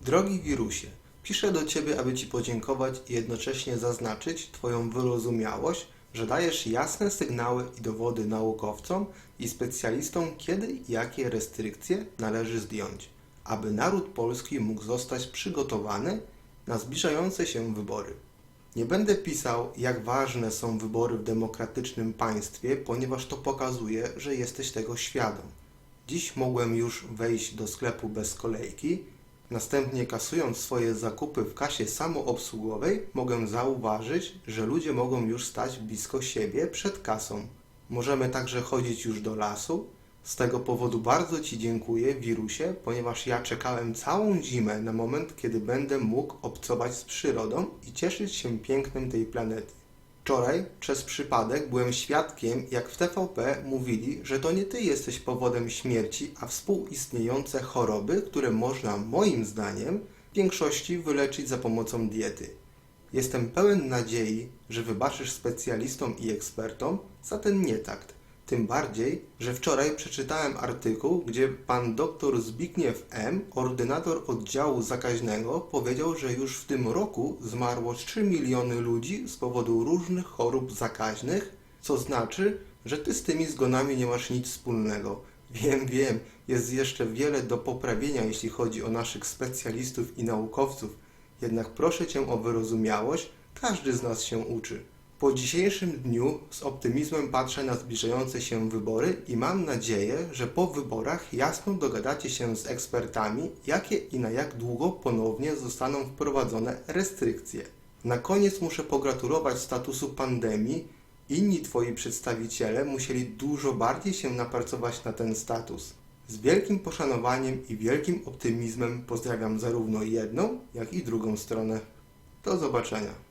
Drogi wirusie, piszę do Ciebie, aby Ci podziękować i jednocześnie zaznaczyć Twoją wyrozumiałość, że dajesz jasne sygnały i dowody naukowcom i specjalistom, kiedy i jakie restrykcje należy zdjąć, aby naród polski mógł zostać przygotowany na zbliżające się wybory. Nie będę pisał, jak ważne są wybory w demokratycznym państwie, ponieważ to pokazuje, że jesteś tego świadom. Dziś mogłem już wejść do sklepu bez kolejki. Następnie kasując swoje zakupy w kasie samoobsługowej, mogę zauważyć, że ludzie mogą już stać blisko siebie przed kasą. Możemy także chodzić już do lasu. Z tego powodu bardzo Ci dziękuję, wirusie, ponieważ ja czekałem całą zimę na moment, kiedy będę mógł obcować z przyrodą i cieszyć się pięknem tej planety. Wczoraj przez przypadek byłem świadkiem, jak w TVP mówili, że to nie ty jesteś powodem śmierci, a współistniejące choroby, które można moim zdaniem w większości wyleczyć za pomocą diety. Jestem pełen nadziei, że wybaczysz specjalistom i ekspertom za ten nietakt. Tym bardziej, że wczoraj przeczytałem artykuł, gdzie pan dr Zbigniew M., ordynator oddziału zakaźnego, powiedział, że już w tym roku zmarło 3 miliony ludzi z powodu różnych chorób zakaźnych, co znaczy, że ty z tymi zgonami nie masz nic wspólnego. Wiem, wiem, jest jeszcze wiele do poprawienia, jeśli chodzi o naszych specjalistów i naukowców, jednak proszę cię o wyrozumiałość, każdy z nas się uczy. Po dzisiejszym dniu z optymizmem patrzę na zbliżające się wybory i mam nadzieję, że po wyborach jasno dogadacie się z ekspertami, jakie i na jak długo ponownie zostaną wprowadzone restrykcje. Na koniec muszę pogratulować statusu pandemii. Inni Twoi przedstawiciele musieli dużo bardziej się napracować na ten status. Z wielkim poszanowaniem i wielkim optymizmem pozdrawiam zarówno jedną, jak i drugą stronę. Do zobaczenia.